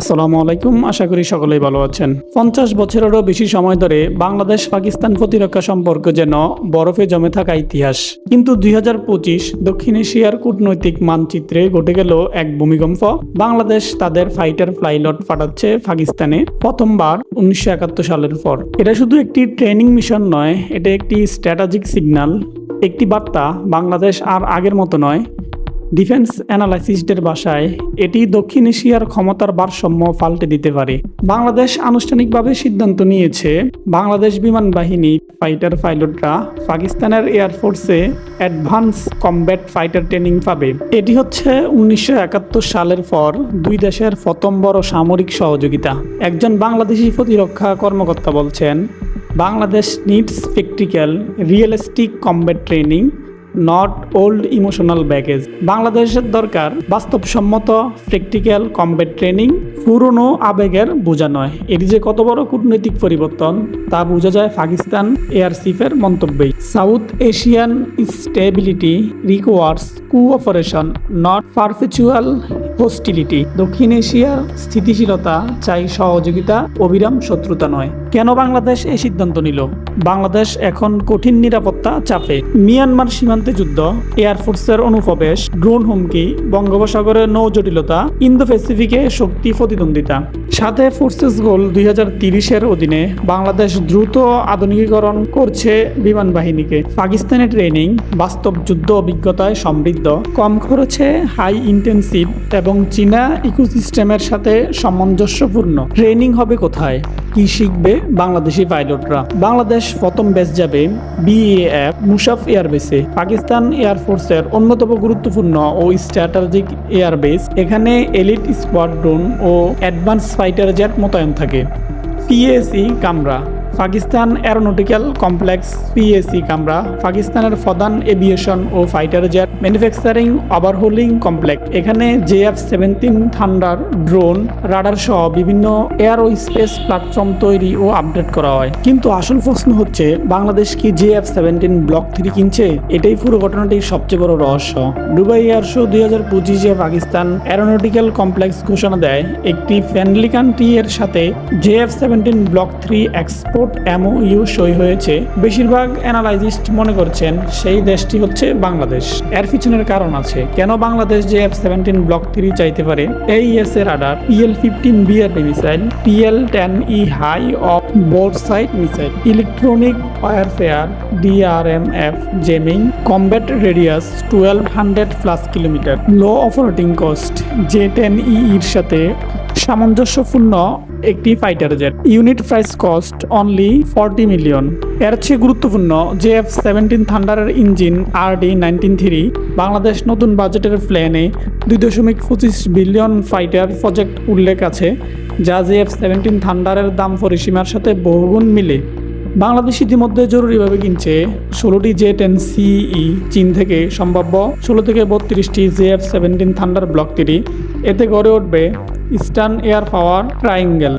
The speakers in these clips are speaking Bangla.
আসসালামু আলাইকুম, আশা করি সকলেই ভালো আছেন। পঞ্চাশ বছরেরও বেশি সময় ধরে বাংলাদেশ পাকিস্তান প্রতিরক্ষা সম্পর্ক যেন বরফে জমে থাকা ইতিহাস। কিন্তু দুই হাজার পঁচিশ দক্ষিণ এশিয়ার কূটনৈতিক মানচিত্রে ঘটে গেল এক ভূমিকম্প। বাংলাদেশ তাদের ফাইটার ফ্লাইলট পাঠাচ্ছে পাকিস্তানে প্রথমবার উনিশশো একাত্তর সালের পর। এটা শুধু একটি ট্রেনিং মিশন নয়, এটা একটি স্ট্র্যাটেজিক সিগন্যাল একটি বার্তা বাংলাদেশ আর আগের মতো নয় ডিফেন্স অ্যানালাইসিস্টদের বাসায় এটি দক্ষিণ এশিয়ার ক্ষমতার ভারসাম্য পাল্টে দিতে পারে। বাংলাদেশ আনুষ্ঠানিকভাবে সিদ্ধান্ত নিয়েছে, বাংলাদেশ বিমান বাহিনী ফাইটার পাইলটরা পাকিস্তানের এয়ারফোর্সে অ্যাডভান্স কমব্যাট ফাইটার ট্রেনিং পাবে। এটি হচ্ছে উনিশশো একাত্তর সালের পর দুই দেশের প্রথম বড় সামরিক সহযোগিতা। একজন বাংলাদেশি প্রতিরক্ষা কর্মকর্তা বলছেন, Bangladesh needs practical realistic combat training not old emotional baggage বাংলাদেশের দরকার বাস্তবসম্মত প্র্যাকটিক্যাল কমব্যাট ট্রেনিং পুরনো আবেগের বোঝা নয়। এটি যে কত বড় কূটনৈতিক পরিবর্তন, তা বোঝা যায় পাকিস্তান এয়ারসিফের মন্তব্যে South Asian stability requires cooperation not perpetual hostility. দক্ষিণ এশিয়ার স্থিতিশীলতা চাই সহযোগিতা, অবিরাম শত্রুতা নয়। কেন বাংলাদেশ এই সিদ্ধান্ত নিল? বাংলাদেশ এখন কঠিন নিরাপত্তা চাপে। মিয়ানমার সীমান্তে যুদ্ধ এয়ারফোর্সের অনুপ্রবেশ, ড্রোন হুমকি বঙ্গোপসাগরের নৌ জটিলতা ইন্দো প্যাসিফিকে শক্তি প্রতিদ্বন্দ্বিতা। সাথে ফোর্সেস গোল দুই হাজার তিরিশের অধীনে বাংলাদেশ দ্রুত আধুনিকীকরণ করছে বিমান বাহিনীকে। পাকিস্তানের ট্রেনিং, বাস্তব যুদ্ধ অভিজ্ঞতায় সমৃদ্ধ, কম খরচে হাই ইন্টেন্সিভ এবং চীনা ইকোসিস্টেমের সাথে সামঞ্জস্যপূর্ণ। ট্রেনিং হবে কোথায়? কি শিখবে বাংলাদেশি পাইলটরা? বাংলাদেশ প্রথম বেস যাবে বিএএফ, মুসাফ এয়ারবেসে। পাকিস্তান এয়ারফোর্সের অন্যতম গুরুত্বপূর্ণ ও স্ট্র্যাটেজিক এয়ারবেস। এখানে এলিট স্কোয়াড্রন ও অ্যাডভান্স ফাইটার জেট মোতায়েন থাকে। পিএসি কামরা। Pakistan aeronautical complex PAC Kamra, পাকিস্তানের প্রধান এভিয়েশন ও fighter jet, manufacturing overhauling complex. এখানে J F seventeen Thunder drone radar সহ বিভিন্ন এয়ার স্পেস প্ল্যাটফর্ম তৈরি ও আপডেট করা হয়। কিন্তু আসল প্রশ্ন হচ্ছে, বাংলাদেশ কি জেএফ সেভেন্টিন ব্লক থ্রি কিনছে? এটাই পুরো ঘটনাটির সবচেয়ে বড় রহস্য। দুবাই এয়ার শো দুই হাজার পঁচিশে পাকিস্তান অ্যারোনটিক্যাল কমপ্লেক্স ঘোষণা দেয়, একটি ফ্রেন্ডলি কান্ট্রি এর সাথে J F seventeen block three export MOU সই হয়েছে। বেশিরভাগ অ্যানালাইজিস্ট মনে করছেন সেই দেশটি হচ্ছে বাংলাদেশ। এর পিছনের কারণ আছে। কেন বাংলাদেশ যে এফ সেভেন্টিন ব্লক থ্রি চাইতে পারে? এই এস এর radar PL fifteen BRP missile, PL ten E high off board side missile, electronic warfare DRMF jamming combat radius twelve hundred plus kilometre, low operating cost, J ten E এর সাথে সামঞ্জস্যপূর্ণ একটি fighter jet unit price cost only forty million এর চেয়ে গুরুত্বপূর্ণ J F seventeen থান্ডারের engine R D nineteen three Bangladesh নতুন বাজেটের প্ল্যানে দুই দশমিক পঁচিশ বিলিয়ন ফাইটার প্রজেক্ট উল্লেখ আছে, যা জে এফ সেভেন্টিন থান্ডারের দাম পরিসীমার সাথে বহুগুণ মিলে। বাংলাদেশ ইতিমধ্যে জরুরিভাবে কিনছে ষোলোটি জে টেন সিই চীন থেকে সম্ভাব্য ষোলো থেকে বত্রিশটি J F seventeen Thunder block three এতে গড়ে উঠবে eastern air power triangle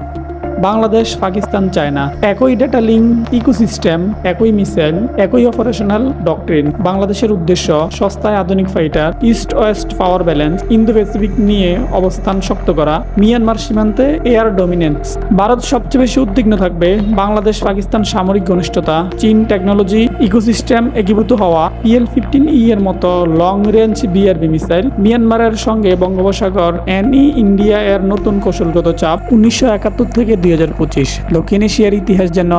Bangladesh, Pakistan, China. একই ডেটা লিঙ্ক ইকোসিস্টেম একই মিসাইল একই অপারেশনাল ডক্ট্রিন বাংলাদেশের উদ্দেশ্য, সস্তায় আধুনিক fighter east west power balance Indo Pacific নিয়ে অবস্থান শক্ত করা। মিয়ানমার সীমান্তে এয়ার ডমিনেন্স ভারত সবচেয়ে বেশি উদ্বিগ্ন থাকবে বাংলাদেশ, পাকিস্তান সামরিক ঘনিষ্ঠতা। চীন টেকনোলজি ইকোসিস্টেম একীভূত হওয়া। পিএল ফিফটিন ই এর মতো লং রেঞ্জ বিআরবি মিসাইল মিয়ানমারের সঙ্গে বঙ্গোপসাগর এনই ইন্ডিয়া এর নতুন কৌশলগত চাপ। উনিশশো একাত্তর থেকে দুই হাজার পঁচিশ। দক্ষিণ এশিয়ার ইতিহাস যেন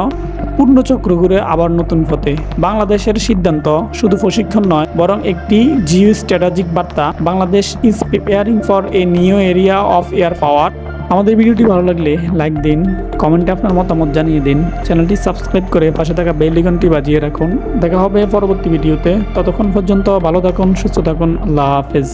পূর্ণচক্র ঘুরে আবার নতুন পথে। বাংলাদেশের সিদ্ধান্ত শুধু প্রশিক্ষণ নয়, বরং একটি জিও স্ট্র্যাটেজিক বার্তা। Bangladesh is preparing for a new area of air power আমাদের ভিডিওটি ভালো লাগলে লাইক দিন কমেন্টে আপনার মতামত জানিয়ে দিন। চ্যানেলটি সাবস্ক্রাইব করে পাশে থাকা বেল আইকনটি বাজিয়ে রাখুন। দেখা হবে পরবর্তী ভিডিওতে। ততক্ষণ পর্যন্ত ভালো থাকুন, সুস্থ থাকুন। আল্লাহ হাফেজ।